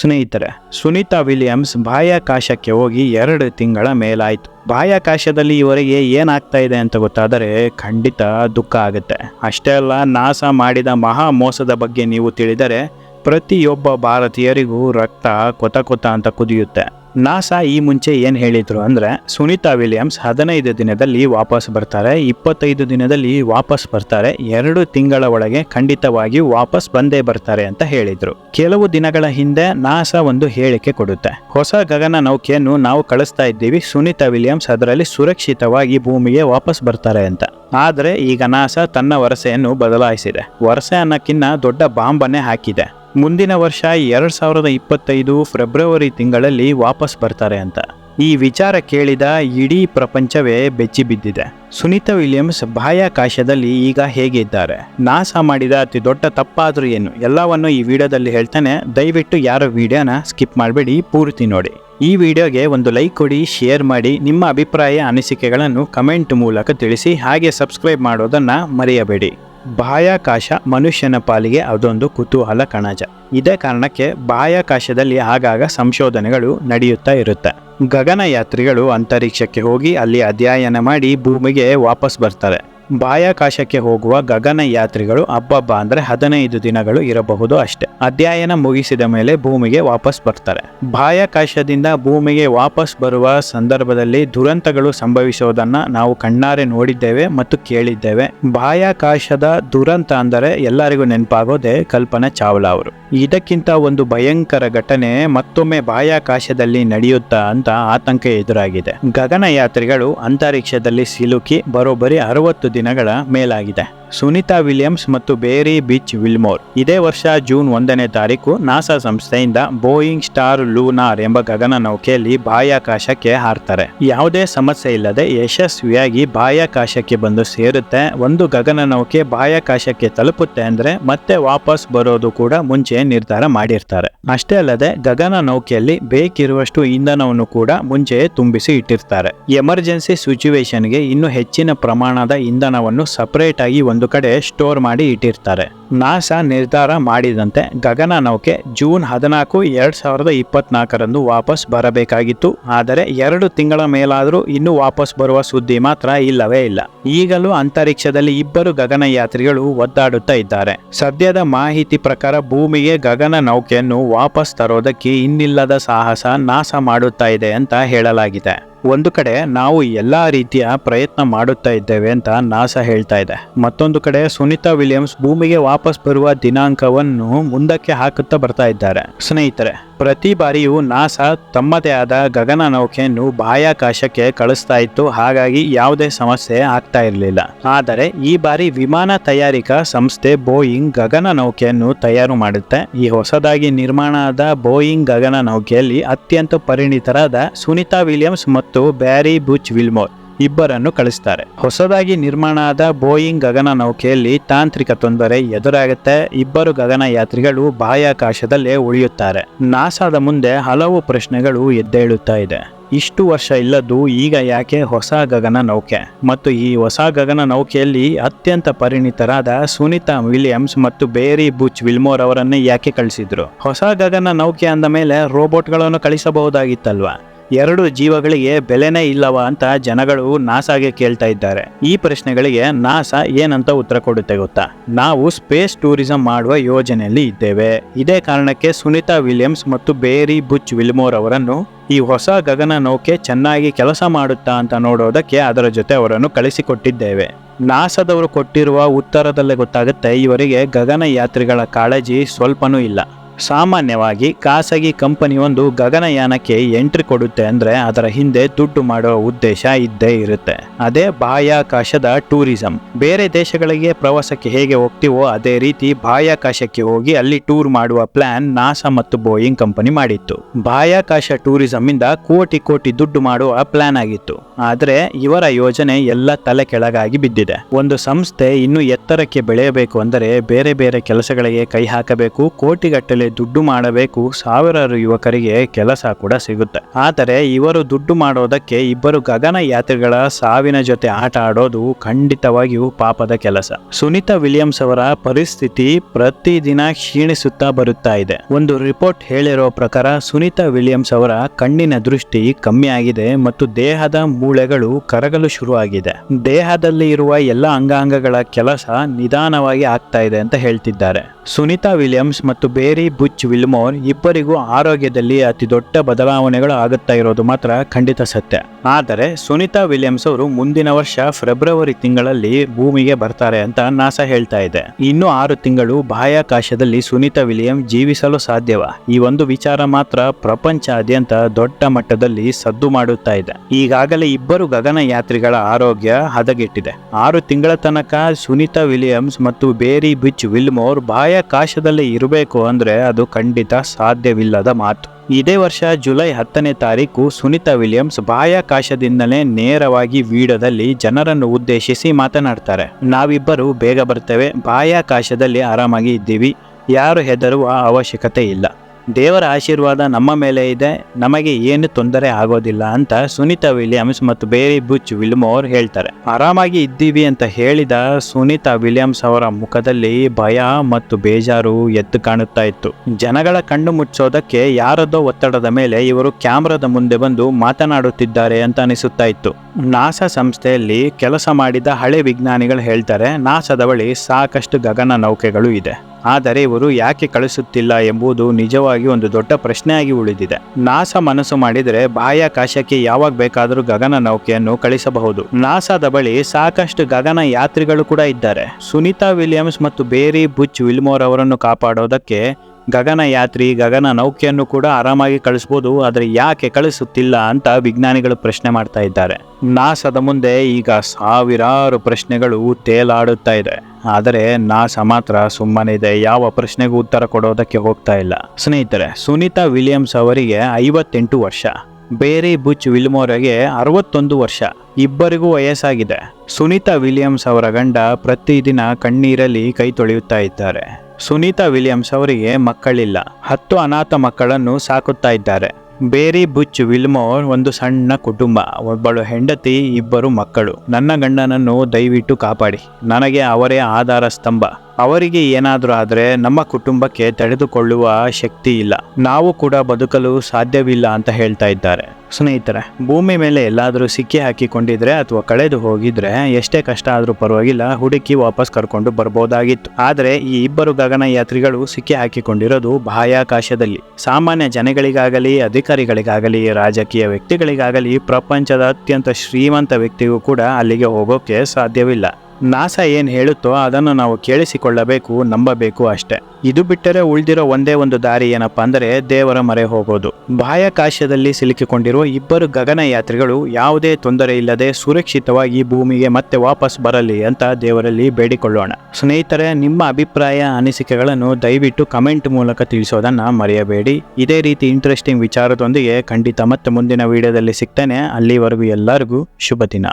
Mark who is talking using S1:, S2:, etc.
S1: ಸ್ನೇಹಿತರೆ, ಸುನೀತಾ ವಿಲಿಯಮ್ಸ್ ಬಾಹ್ಯಾಕಾಶಕ್ಕೆ ಹೋಗಿ ಎರಡು ತಿಂಗಳ ಮೇಲಾಯಿತು. ಬಾಹ್ಯಾಕಾಶದಲ್ಲಿ ಇವರಿಗೆ ಏನಾಗ್ತಾ ಇದೆ ಅಂತ ಗೊತ್ತಾದರೆ ಖಂಡಿತ ದುಃಖ ಆಗುತ್ತೆ. ಅಷ್ಟೇ ಅಲ್ಲ, ನಾಸಾ ಮಾಡಿದ ಮಹಾ ಮೋಸದ ಬಗ್ಗೆ ನೀವು ತಿಳಿದರೆ ಪ್ರತಿಯೊಬ್ಬ ಭಾರತೀಯರಿಗೂ ರಕ್ತ ಕೊತ ಕೊತ ಅಂತ ಕುದಿಯುತ್ತೆ. ನಾಸಾ ಈ ಮುಂಚೆ ಏನು ಹೇಳಿದ್ರು ಅಂದರೆ ಸುನೀತಾ ವಿಲಿಯಮ್ಸ್ ಹದಿನೈದು ದಿನದಲ್ಲಿ ವಾಪಸ್ ಬರ್ತಾರೆ, ಇಪ್ಪತ್ತೈದು ದಿನದಲ್ಲಿ ವಾಪಸ್ ಬರ್ತಾರೆ, ಎರಡು ತಿಂಗಳ ಒಳಗೆ ಖಂಡಿತವಾಗಿ ವಾಪಸ್ ಬಂದೇ ಬರ್ತಾರೆ ಅಂತ ಹೇಳಿದ್ರು. ಕೆಲವು ದಿನಗಳ ಹಿಂದೆ ನಾಸಾ ಒಂದು ಹೇಳಿಕೆ ಕೊಡುತ್ತೆ. ಹೊಸ ಗಗನ ನೌಕೆಯನ್ನು ನಾವು ಕಳಿಸ್ತಾ ಇದ್ದೀವಿ, ಸುನೀತಾ ವಿಲಿಯಮ್ಸ್ ಅದರಲ್ಲಿ ಸುರಕ್ಷಿತವಾಗಿ ಭೂಮಿಗೆ ವಾಪಸ್ ಬರ್ತಾರೆ ಅಂತ. ಆದರೆ ಈಗ ನಾಸಾ ತನ್ನ ವರಸೆಯನ್ನು ಬದಲಾಯಿಸಿದೆ. ವರಸೆ ಅನ್ನಕ್ಕಿನ್ನ ದೊಡ್ಡ ಬಾಂಬನ್ನೇ ಹಾಕಿದೆ. ಮುಂದಿನ ವರ್ಷ ಎರಡ್ ಸಾವಿರದ ಇಪ್ಪತ್ತೈದು ಫೆಬ್ರವರಿ ತಿಂಗಳಲ್ಲಿ ವಾಪಸ್ ಬರ್ತಾರೆ ಅಂತ. ಈ ವಿಚಾರ ಕೇಳಿದ ಇಡೀ ಪ್ರಪಂಚವೇ ಬೆಚ್ಚಿ ಬಿದ್ದಿದೆ. ಸುನೀತಾ ವಿಲಿಯಮ್ಸ್ ಬಾಹ್ಯಾಕಾಶದಲ್ಲಿ ಈಗ ಹೇಗಿದ್ದಾರೆ ನಾಸಾ ಮಾಡಿದ ಅತಿ ದೊಡ್ಡ ತಪ್ಪಾದರೂ ಏನು? ಎಲ್ಲವನ್ನು ಈ ವಿಡಿಯೋದಲ್ಲಿ ಹೇಳ್ತಾನೆ. ದಯವಿಟ್ಟು ಯಾರೋ ವಿಡಿಯೋನ ಸ್ಕಿಪ್ ಮಾಡಬೇಡಿ, ಪೂರ್ತಿ ನೋಡಿ. ಈ ವಿಡಿಯೋಗೆ ಒಂದು ಲೈಕ್ ಕೊಡಿ, ಶೇರ್ ಮಾಡಿ, ನಿಮ್ಮ ಅಭಿಪ್ರಾಯ ಅನಿಸಿಕೆಗಳನ್ನು ಕಮೆಂಟ್ ಮೂಲಕ ತಿಳಿಸಿ, ಹಾಗೆ ಸಬ್ಸ್ಕ್ರೈಬ್ ಮಾಡೋದನ್ನ ಮರೆಯಬೇಡಿ. ಬಾಹ್ಯಾಕಾಶ ಮನುಷ್ಯನ ಪಾಲಿಗೆ ಅದೊಂದು ಕುತೂಹಲ ಕಣಜ. ಇದೇ ಕಾರಣಕ್ಕೆ ಬಾಹ್ಯಾಕಾಶದಲ್ಲಿ ಆಗಾಗ ಸಂಶೋಧನೆಗಳು ನಡೆಯುತ್ತಾ ಇರುತ್ತೆ. ಗಗನಯಾತ್ರಿಗಳು ಅಂತರಿಕ್ಷಕ್ಕೆ ಹೋಗಿ ಅಲ್ಲಿ ಅಧ್ಯಯನ ಮಾಡಿ ಭೂಮಿಗೆ ವಾಪಸ್ ಬರ್ತಾರೆ. ಬಾಹ್ಯಾಕಾಶಕ್ಕೆ ಹೋಗುವ ಗಗನ ಯಾತ್ರಿಗಳು ಹಬ್ಬಬ್ಬ ಅಂದ್ರೆ ಹದಿನೈದು ದಿನಗಳು ಇರಬಹುದು ಅಷ್ಟೇ. ಅಧ್ಯಯನ ಮುಗಿಸಿದ ಮೇಲೆ ಭೂಮಿಗೆ ವಾಪಸ್ ಬರ್ತಾರೆ. ಬಾಹ್ಯಾಕಾಶದಿಂದ ಭೂಮಿಗೆ ವಾಪಸ್ ಬರುವ ಸಂದರ್ಭದಲ್ಲಿ ದುರಂತಗಳು ಸಂಭವಿಸೋದನ್ನ ನಾವು ಕಣ್ಣಾರೆ ನೋಡಿದ್ದೇವೆ ಮತ್ತು ಕೇಳಿದ್ದೇವೆ. ಬಾಹ್ಯಾಕಾಶದ ದುರಂತ ಅಂದರೆ ಎಲ್ಲರಿಗೂ ನೆನಪಾಗೋದೇ ಕಲ್ಪನಾ ಚಾವ್ಲಾ ಅವರು. ಇದಕ್ಕಿಂತ ಒಂದು ಭಯಂಕರ ಘಟನೆ ಮತ್ತೊಮ್ಮೆ ಬಾಹ್ಯಾಕಾಶದಲ್ಲಿ ನಡೆಯುತ್ತಾ ಅಂತ ಆತಂಕ ಎದುರಾಗಿದೆ. ಗಗನಯಾತ್ರಿಗಳು ಅಂತರಿಕ್ಷದಲ್ಲಿ ಸಿಲುಕಿ ಬರೋಬ್ಬರಿ ಅರವತ್ತು ದಿನಗಳ ಮೇಲಾಗಿದೆ. ಸುನೀತಾ ವಿಲಿಯಮ್ಸ್ ಮತ್ತು ಬೇರಿ ಬಿಚ್ ವಿಲ್ಮೋರ್. ಇದೇ ವರ್ಷ ಜೂನ್ ಒಂದನೇ ತಾರೀಕು ನಾಸಾ ಸಂಸ್ಥೆಯಿಂದ ಬೋಯಿಂಗ್ ಸ್ಟಾರ್ ಲೂನಾರ್ ಎಂಬ ಗಗನ ನೌಕೆಯಲ್ಲಿ ಬಾಹ್ಯಾಕಾಶಕ್ಕೆ ಹಾರ್ತಾರೆ. ಯಾವುದೇ ಸಮಸ್ಯೆ ಇಲ್ಲದೆ ಯಶಸ್ವಿಯಾಗಿ ಬಾಹ್ಯಾಕಾಶಕ್ಕೆ ಬಂದು ಸೇರುತ್ತೆ. ಒಂದು ಗಗನ ನೌಕೆ ಬಾಹ್ಯಾಕಾಶಕ್ಕೆ ತಲುಪುತ್ತೆ ಅಂದ್ರೆ ಮತ್ತೆ ವಾಪಸ್ ಬರೋದು ಕೂಡ ಮುಂಚೆ ನಿರ್ಧಾರ ಮಾಡಿರ್ತಾರೆ. ಅಷ್ಟೇ ಅಲ್ಲದೆ ಗಗನ ನೌಕೆಯಲ್ಲಿ ಬೇಕಿರುವಷ್ಟು ಇಂಧನವನ್ನು ಕೂಡ ಮುಂಚೆ ತುಂಬಿಸಿ ಇಟ್ಟಿರ್ತಾರೆ. ಎಮರ್ಜೆನ್ಸಿ ಸಿಚುವೇಶನ್ಗೆ ಇನ್ನು ಹೆಚ್ಚಿನ ಪ್ರಮಾಣದ ಇಂಧನವನ್ನು ಸಪರೇಟ್ ಆಗಿ ಕಡೆ ಸ್ಟೋರ್ ಮಾಡಿ ಇಟ್ಟಿರ್ತಾರೆ. ನಾಸಾ ನಿರ್ಧಾರ ಮಾಡಿದಂತೆ ಗಗನ ನೌಕೆ ಜೂನ್ ಹದಿನಾಲ್ಕು, ಎರಡ್ ಸಾವಿರದ ಇಪ್ಪತ್ನಾಲ್ಕರಂದು ವಾಪಸ್ ಬರಬೇಕಾಗಿತ್ತು. ಆದರೆ ಎರಡು ತಿಂಗಳ ಮೇಲಾದರೂ ಇನ್ನೂ ವಾಪಸ್ ಬರುವ ಸುದ್ದಿ ಮಾತ್ರ ಇಲ್ಲವೇ ಇಲ್ಲ. ಈಗಲೂ ಅಂತರಿಕ್ಷದಲ್ಲಿ ಇಬ್ಬರು ಗಗನಯಾತ್ರಿಗಳು ಒದ್ದಾಡುತ್ತಾ ಇದ್ದಾರೆ. ಸದ್ಯದ ಮಾಹಿತಿ ಪ್ರಕಾರ ಭೂಮಿಗೆ ಗಗನ ನೌಕೆಯನ್ನು ವಾಪಸ್ ತರೋದಕ್ಕೆ ಇನ್ನಿಲ್ಲದ ಸಾಹಸ ನಾಸ ಮಾಡುತ್ತಾ ಇದೆ ಅಂತ ಹೇಳಲಾಗಿದೆ. ಒಂದು ಕಡೆ ನಾವು ಎಲ್ಲಾ ರೀತಿಯ ಪ್ರಯತ್ನ ಮಾಡುತ್ತಾ ಇದ್ದೇವೆ ಅಂತ ನಾಸಾ ಹೇಳ್ತಾ ಇದೆ. ಮತ್ತೊಂದು ಕಡೆ ಸುನೀತಾ ವಿಲಿಯಮ್ಸ್ ಭೂಮಿಗೆ ವಾಪಸ್ ಬರುವ ದಿನಾಂಕವನ್ನು ಮುಂದಕ್ಕೆ ಹಾಕುತ್ತಾ ಬರ್ತಾ ಇದ್ದಾರೆ. ಸ್ನೇಹಿತರೆ, ಪ್ರತಿ ಬಾರಿಯೂ ನಾಸಾ ತಮ್ಮದೇ ಆದ ಗಗನ ನೌಕೆಯನ್ನು ಬಾಹ್ಯಾಕಾಶಕ್ಕೆ ಕಳಿಸ್ತಾ ಇತ್ತು. ಹಾಗಾಗಿ ಯಾವುದೇ ಸಮಸ್ಯೆ ಆಗ್ತಾ ಇರಲಿಲ್ಲ. ಆದರೆ ಈ ಬಾರಿ ವಿಮಾನ ತಯಾರಿಕಾ ಸಂಸ್ಥೆ ಬೋಯಿಂಗ್ ಗಗನ ನೌಕೆಯನ್ನು ತಯಾರು ಮಾಡುತ್ತೆ. ಈ ಹೊಸದಾಗಿ ನಿರ್ಮಾಣ ಆದ ಬೋಯಿಂಗ್ ಗಗನ ನೌಕೆಯಲ್ಲಿ ಅತ್ಯಂತ ಪರಿಣಿತರಾದ ಸುನಿತಾ ವಿಲಿಯಮ್ಸ್ ಮತ್ತು ಬ್ಯಾರಿ ಬುಚ್ ವಿಲ್ಮೋರ್ ಇಬ್ಬರನ್ನು ಕಳಿಸ್ತಾರೆ. ಹೊಸದಾಗಿ ನಿರ್ಮಾಣ ಆದ ಬೋಯಿಂಗ್ ಗಗನ ನೌಕೆಯಲ್ಲಿ ತಾಂತ್ರಿಕ ತೊಂದರೆ ಎದುರಾಗುತ್ತೆ. ಇಬ್ಬರು ಗಗನಯಾತ್ರಿಗಳು ಬಾಹ್ಯಾಕಾಶದಲ್ಲೇ ಉಳಿಯುತ್ತಾರೆ. ನಾಸಾದ ಮುಂದೆ ಹಲವು ಪ್ರಶ್ನೆಗಳು ಎದ್ದೇಳುತ್ತಾ ಇದೆ. ಇಷ್ಟು ವರ್ಷ ಇಲ್ಲದ್ದು ಈಗ ಯಾಕೆ ಹೊಸ ಗಗನ ನೌಕೆ? ಮತ್ತು ಈ ಹೊಸ ಗಗನ ನೌಕೆಯಲ್ಲಿ ಅತ್ಯಂತ ಪರಿಣಿತರಾದ ಸುನೀತಾ ವಿಲಿಯಮ್ಸ್ ಮತ್ತು ಬೇರಿ ಬುಚ್ ವಿಲ್ಮೋರ್ ಅವರನ್ನೇ ಯಾಕೆ ಕಳಿಸಿದ್ರು? ಹೊಸ ಗಗನ ನೌಕೆ ಅಂದ ಮೇಲೆ ರೋಬೋಟ್ಗಳನ್ನು ಕಳಿಸಬಹುದಾಗಿತ್ತಲ್ವಾ? ಎರಡು ಜೀವಗಳಿಗೆ ಬೆಲೆನೇ ಇಲ್ಲವಾ ಅಂತ ಜನಗಳು ನಾಸಾಗೆ ಕೇಳ್ತಾ ಇದ್ದಾರೆ. ಈ ಪ್ರಶ್ನೆಗಳಿಗೆ ನಾಸಾ ಏನಂತ ಉತ್ತರ ಕೊಡುತ್ತೆ ಗೊತ್ತಾ? ನಾವು ಸ್ಪೇಸ್ ಟೂರಿಸಂ ಮಾಡುವ ಯೋಜನೆಯಲ್ಲಿ ಇದ್ದೇವೆ. ಇದೇ ಕಾರಣಕ್ಕೆ ಸುನೀತಾ ವಿಲಿಯಮ್ಸ್ ಮತ್ತು ಬೇರಿ ಬುಚ್ ವಿಲ್ಮೋರ್ ಅವರನ್ನು ಈ ಹೊಸ ಗಗನ ನೌಕೆ ಚೆನ್ನಾಗಿ ಕೆಲಸ ಮಾಡುತ್ತಾ ಅಂತ ನೋಡೋದಕ್ಕೆ ಅದರ ಜೊತೆ ಅವರನ್ನು ಕಳಿಸಿಕೊಟ್ಟಿದ್ದೇವೆ. ನಾಸಾದವರು ಕೊಟ್ಟಿರುವ ಉತ್ತರದಲ್ಲೇ ಗೊತ್ತಾಗುತ್ತೆ, ಇವರಿಗೆ ಗಗನ ಯಾತ್ರಿಗಳ ಕಾಳಜಿ ಸ್ವಲ್ಪನೂ ಇಲ್ಲ. ಸಾಮಾನ್ಯವಾಗಿ ಖಾಸಗಿ ಕಂಪನಿಯೊಂದು ಗಗನಯಾನಕ್ಕೆ ಎಂಟ್ರಿ ಕೊಡುತ್ತೆ ಅಂದ್ರೆ ಅದರ ಹಿಂದೆ ದುಡ್ಡು ಮಾಡುವ ಉದ್ದೇಶ ಇದ್ದೇ ಇರುತ್ತೆ. ಅದೇ ಬಾಹ್ಯಾಕಾಶದ ಟೂರಿಸಂ. ಬೇರೆ ದೇಶಗಳಿಗೆ ಪ್ರವಾಸಕ್ಕೆ ಹೇಗೆ ಹೋಗ್ತೀವೋ ಅದೇ ರೀತಿ ಬಾಹ್ಯಾಕಾಶಕ್ಕೆ ಹೋಗಿ ಅಲ್ಲಿ ಟೂರ್ ಮಾಡುವ ಪ್ಲಾನ್ ನಾಸಾ ಮತ್ತು ಬೋಯಿಂಗ್ ಕಂಪನಿ ಮಾಡಿತ್ತು. ಬಾಹ್ಯಾಕಾಶ ಟೂರಿಸಂ ಇಂದ ಕೋಟಿ ಕೋಟಿ ದುಡ್ಡು ಮಾಡುವ ಪ್ಲಾನ್ ಆಗಿತ್ತು. ಆದರೆ ಇವರ ಯೋಜನೆ ಎಲ್ಲ ತಲೆ ಕೆಳಗಾಗಿ ಬಿದ್ದಿದೆ. ಒಂದು ಸಂಸ್ಥೆ ಇನ್ನು ಎತ್ತರಕ್ಕೆ ಬೆಳೆಯಬೇಕು ಅಂದರೆ ಬೇರೆ ಬೇರೆ ಕೆಲಸಗಳಿಗೆ ಕೈ ಹಾಕಬೇಕು, ಕೋಟಿಗಟ್ಟಲೆ ದುಡ್ಡು ಮಾಡಬೇಕು, ಸಾವಿರಾರು ಯುವಕರಿಗೆ ಕೆಲಸ ಕೂಡ ಸಿಗುತ್ತೆ. ಆದರೆ ಇವರು ದುಡ್ಡು ಮಾಡೋದಕ್ಕೆ ಇಬ್ಬರು ಗಗನ ಯಾತ್ರಿಗಳ ಸಾವಿನ ಜೊತೆ ಆಟ ಆಡೋದು ಖಂಡಿತವಾಗಿಯೂ ಪಾಪದ ಕೆಲಸ. ಸುನೀತಾ ವಿಲಿಯಮ್ಸ್ ಅವರ ಪರಿಸ್ಥಿತಿ ಪ್ರತಿದಿನ ಕ್ಷೀಣಿಸುತ್ತಾ ಬರುತ್ತಾ ಇದೆ. ಒಂದು ರಿಪೋರ್ಟ್ ಹೇಳಿರೋ ಪ್ರಕಾರ ಸುನೀತಾ ವಿಲಿಯಮ್ಸ್ ಅವರ ಕಣ್ಣಿನ ದೃಷ್ಟಿ ಕಮ್ಮಿ ಆಗಿದೆ ಮತ್ತು ದೇಹದ ಮೂಳೆಗಳು ಕರಗಲು ಶುರುವಾಗಿದೆ. ದೇಹದಲ್ಲಿ ಇರುವ ಎಲ್ಲ ಅಂಗಾಂಗಗಳ ಕೆಲಸ ನಿಧಾನವಾಗಿ ಆಗ್ತಾ ಇದೆ ಅಂತ ಹೇಳ್ತಿದ್ದಾರೆ. ಸುನೀತಾ ವಿಲಿಯಮ್ಸ್ ಮತ್ತು ಬೇರಿ ಬುಚ್ ವಿಲ್ಮೋರ್ ಇಬ್ಬರಿಗೂ ಆರೋಗ್ಯದಲ್ಲಿ ಅತಿ ದೊಡ್ಡ ಬದಲಾವಣೆಗಳು ಆಗುತ್ತಾ ಇರೋದು ಮಾತ್ರ ಖಂಡಿತ ಸತ್ಯ. ಆದರೆ ಸುನಿತಾ ವಿಲಿಯಮ್ಸ್ ಅವರು ಮುಂದಿನ ವರ್ಷ ಫೆಬ್ರವರಿ ತಿಂಗಳಲ್ಲಿ ಭೂಮಿಗೆ ಬರ್ತಾರೆ ಅಂತ ನಾಸಾ ಹೇಳ್ತಾ ಇದೆ. ಇನ್ನು ಆರು ತಿಂಗಳು ಬಾಹ್ಯಾಕಾಶದಲ್ಲಿ ಸುನಿತಾ ವಿಲಿಯಂ ಜೀವಿಸಲು ಸಾಧ್ಯವ. ಈ ಒಂದು ವಿಚಾರ ಮಾತ್ರ ಪ್ರಪಂಚಾದ್ಯಂತ ದೊಡ್ಡ ಮಟ್ಟದಲ್ಲಿ ಸದ್ದು ಮಾಡುತ್ತಾ ಇದೆ. ಈಗಾಗಲೇ ಇಬ್ಬರು ಗಗನಯಾತ್ರಿಗಳ ಆರೋಗ್ಯ ಹದಗೆಟ್ಟಿದೆ. ಆರು ತಿಂಗಳ ತನಕ ಸುನಿತಾ ವಿಲಿಯಮ್ಸ್ ಮತ್ತು ಬೇರಿ ಬಿಚ್ ವಿಲ್ಮೋರ್ ಬಾಹ್ಯಾಕಾಶದಲ್ಲಿ ಇರಬೇಕು ಅಂದ್ರೆ ಅದು ಖಂಡಿತ ಸಾಧ್ಯವಿಲ್ಲದ ಮಾತು. ಇದೇ ವರ್ಷ ಜುಲೈ ಹತ್ತನೇ ತಾರೀಕು ಸುನೀತಾ ವಿಲಿಯಮ್ಸ್ ಬಾಹ್ಯಾಕಾಶದಿಂದಲೇ ನೇರವಾಗಿ ವಿಡಿಯೋದಲ್ಲಿ ಜನರನ್ನು ಉದ್ದೇಶಿಸಿ ಮಾತನಾಡ್ತಾರೆ. ನಾವಿಬ್ಬರು ಬೇಗ ಬರ್ತೇವೆ, ಬಾಹ್ಯಾಕಾಶದಲ್ಲಿ ಆರಾಮಾಗಿ ಇದ್ದೀವಿ, ಯಾರು ಹೆದರುವ ಅವಶ್ಯಕತೆ ಇಲ್ಲ. ದೇವರ ಆಶೀರ್ವಾದ ನಮ್ಮ ಮೇಲೆ ಇದೆ, ನಮಗೆ ಏನು ತೊಂದರೆ ಆಗೋದಿಲ್ಲ ಅಂತ ಸುನೀತಾ ವಿಲಿಯಮ್ಸ್ ಮತ್ತು ಬೇರಿ ಬುಚ್ ವಿಲ್ಮೋರ್ ಹೇಳ್ತಾರೆ. ಆರಾಮಾಗಿ ಇದ್ದೀವಿ ಅಂತ ಹೇಳಿದ ಸುನೀತಾ ವಿಲಿಯಮ್ಸ್ ಅವರ ಮುಖದಲ್ಲಿ ಭಯ ಮತ್ತು ಬೇಜಾರು ಎದ್ದು ಕಾಣುತ್ತಾ ಇತ್ತು. ಜನಗಳ ಕಣ್ಣು ಮುಚ್ಚೋದಕ್ಕೆ ಯಾರದೋ ಒತ್ತಡದ ಮೇಲೆ ಇವರು ಕ್ಯಾಮ್ರಾದ ಮುಂದೆ ಬಂದು ಮಾತನಾಡುತ್ತಿದ್ದಾರೆ ಅಂತ ಅನಿಸುತ್ತಾ ಇತ್ತು. ನಾಸಾ ಸಂಸ್ಥೆಯಲ್ಲಿ ಕೆಲಸ ಮಾಡಿದ ಹಳೆ ವಿಜ್ಞಾನಿಗಳು ಹೇಳ್ತಾರೆ, ನಾಸಾದ ಬಳಿ ಸಾಕಷ್ಟು ಗಗನ ನೌಕೆಗಳು ಇದೆ. ಆದರೆ ಇವರು ಯಾಕೆ ಕಳಿಸುತ್ತಿಲ್ಲ ಎಂಬುದು ನಿಜವಾಗಿ ಒಂದು ದೊಡ್ಡ ಪ್ರಶ್ನೆಯಾಗಿ ಉಳಿದಿದೆ. ನಾಸಾ ಮನಸ್ಸು ಮಾಡಿದರೆ ಬಾಹ್ಯಾಕಾಶಕ್ಕೆ ಯಾವಾಗ ಬೇಕಾದರೂ ಗಗನ ನೌಕೆಯನ್ನು ಕಳಿಸಬಹುದು. ನಾಸಾದ ಬಳಿ ಸಾಕಷ್ಟು ಗಗನ ಯಾತ್ರಿಗಳು ಕೂಡ ಇದ್ದಾರೆ. ಸುನೀತಾ ವಿಲಿಯಮ್ಸ್ ಮತ್ತು ಬೇರಿ ಬುಚ್ ವಿಲ್ಮೋರ್ ಅವರನ್ನು ಕಾಪಾಡೋದಕ್ಕೆ ಗಗನಯಾತ್ರಿ ಗಗನ ನೌಕೆಯನ್ನು ಕೂಡ ಆರಾಮಾಗಿ ಕಳಿಸ್ಬೋದು, ಆದರೆ ಯಾಕೆ ಕಳಿಸುತ್ತಿಲ್ಲ ಅಂತ ವಿಜ್ಞಾನಿಗಳು ಪ್ರಶ್ನೆ ಮಾಡ್ತಾ ಇದ್ದಾರೆ. ನಾಸದ ಮುಂದೆ ಈಗ ಸಾವಿರಾರು ಪ್ರಶ್ನೆಗಳು ತೇಲಾಡುತ್ತಾ ಇದೆ. ಆದರೆ ನಾಸ ಮಾತ್ರ ಸುಮ್ಮನೆ ಇದೆ, ಯಾವ ಪ್ರಶ್ನೆಗೂ ಉತ್ತರ ಕೊಡೋದಕ್ಕೆ ಹೋಗ್ತಾ ಇಲ್ಲ. ಸ್ನೇಹಿತರೆ, ಸುನೀತಾ ವಿಲಿಯಮ್ಸ್ ಅವರಿಗೆ ಐವತ್ತೆಂಟು ವರ್ಷ, ಬೇರೆ ಬುಚ್ ವಿಲ್ಮೋರಗೆ ಅರವತ್ತೊಂದು ವರ್ಷ, ಇಬ್ಬರಿಗೂ ವಯಸ್ಸಾಗಿದೆ. ಸುನೀತಾ ವಿಲಿಯಮ್ಸ್ ಅವರ ಗಂಡ ಪ್ರತಿದಿನ ಕಣ್ಣೀರಲ್ಲಿ ಕೈ ತೊಳೆಯುತ್ತಾ ಇದ್ದಾರೆ. ಸುನೀತಾ ವಿಲಿಯಮ್ಸ್ ಅವರಿಗೆ ಮಕ್ಕಳಿಲ್ಲ. ಹತ್ತು ಅನಾಥ ಮಕ್ಕಳನ್ನು ಸಾಕುತ್ತಾ ಇದ್ದಾರೆ. ಬೇರಿ ಬುಚ್ ವಿಲ್ಮೋ ಒಂದು ಸಣ್ಣ ಕುಟುಂಬ. ಒಬ್ಬಳು ಹೆಂಡತಿ, ಇಬ್ಬರು ಮಕ್ಕಳು. ನನ್ನ ಗಂಡನನ್ನು ದಯವಿಟ್ಟು ಕಾಪಾಡಿ. ನನಗೆ ಅವರೇ ಆಧಾರ ಸ್ತಂಭ. ಅವರಿಗೆ ಏನಾದರೂ ಆದರೆ ನಮ್ಮ ಕುಟುಂಬಕ್ಕೆ ತಡೆದುಕೊಳ್ಳುವ ಶಕ್ತಿ ಇಲ್ಲ. ನಾವು ಕೂಡ ಬದುಕಲು ಸಾಧ್ಯವಿಲ್ಲ ಅಂತ ಹೇಳ್ತಾ ಇದ್ದಾರೆ. ಸ್ನೇಹಿತರೆ, ಭೂಮಿ ಮೇಲೆ ಎಲ್ಲಾದರೂ ಸಿಕ್ಕಿ ಹಾಕಿಕೊಂಡಿದ್ರೆ ಅಥವಾ ಕಳೆದು ಹೋಗಿದ್ರೆ ಎಷ್ಟೇ ಕಷ್ಟ ಆದರೂ ಪರವಾಗಿಲ್ಲ, ಹುಡುಕಿ ವಾಪಸ್ ಕರ್ಕೊಂಡು ಬರ್ಬೋದಾಗಿತ್ತು. ಆದರೆ ಈ ಇಬ್ಬರು ಗಗನಯಾತ್ರಿಗಳು ಸಿಕ್ಕಿ ಹಾಕಿಕೊಂಡಿರೋದು ಬಾಹ್ಯಾಕಾಶದಲ್ಲಿ. ಸಾಮಾನ್ಯ ಜನಗಳಿಗಾಗಲಿ, ಅಧಿಕಾರಿಗಳಿಗಾಗಲಿ, ರಾಜಕೀಯ ವ್ಯಕ್ತಿಗಳಿಗಾಗಲಿ, ಪ್ರಪಂಚದ ಅತ್ಯಂತ ಶ್ರೀಮಂತ ವ್ಯಕ್ತಿಗೂ ಕೂಡ ಅಲ್ಲಿಗೆ ಹೋಗೋಕೆ ಸಾಧ್ಯವಿಲ್ಲ. ನಾಸಾ ಏನು ಹೇಳುತ್ತೋ ಅದನ್ನು ನಾವು ಕೇಳಿಸಿಕೊಳ್ಳಬೇಕು, ನಂಬಬೇಕು ಅಷ್ಟೇ. ಇದು ಬಿಟ್ಟರೆ ಉಳಿದಿರೋ ಒಂದೇ ಒಂದು ದಾರಿ ಏನಪ್ಪಾ ಅಂದರೆ ದೇವರ ಮರೆ ಹೋಗೋದು. ಬಾಹ್ಯಾಕಾಶದಲ್ಲಿ ಸಿಲುಕಿಕೊಂಡಿರುವ ಇಬ್ಬರು ಗಗನಯಾತ್ರಿಗಳು ಯಾವುದೇ ತೊಂದರೆ ಇಲ್ಲದೆ ಸುರಕ್ಷಿತವಾಗಿ ಭೂಮಿಗೆ ಮತ್ತೆ ವಾಪಸ್ ಬರಲಿ ಅಂತ ದೇವರಲ್ಲಿ ಬೇಡಿಕೊಳ್ಳೋಣ. ಸ್ನೇಹಿತರೆ, ನಿಮ್ಮ ಅಭಿಪ್ರಾಯ, ಅನಿಸಿಕೆಗಳನ್ನು ದಯವಿಟ್ಟು ಕಮೆಂಟ್ ಮೂಲಕ ತಿಳಿಸೋದನ್ನ ಮರೆಯಬೇಡಿ. ಇದೇ ರೀತಿ ಇಂಟ್ರೆಸ್ಟಿಂಗ್ ವಿಚಾರದೊಂದಿಗೆ ಖಂಡಿತ ಮತ್ತೆ ಮುಂದಿನ ವಿಡಿಯೋದಲ್ಲಿ ಸಿಗ್ತೇನೆ. ಅಲ್ಲಿವರೆಗೂ ಎಲ್ಲರಿಗೂ ಶುಭ ದಿನ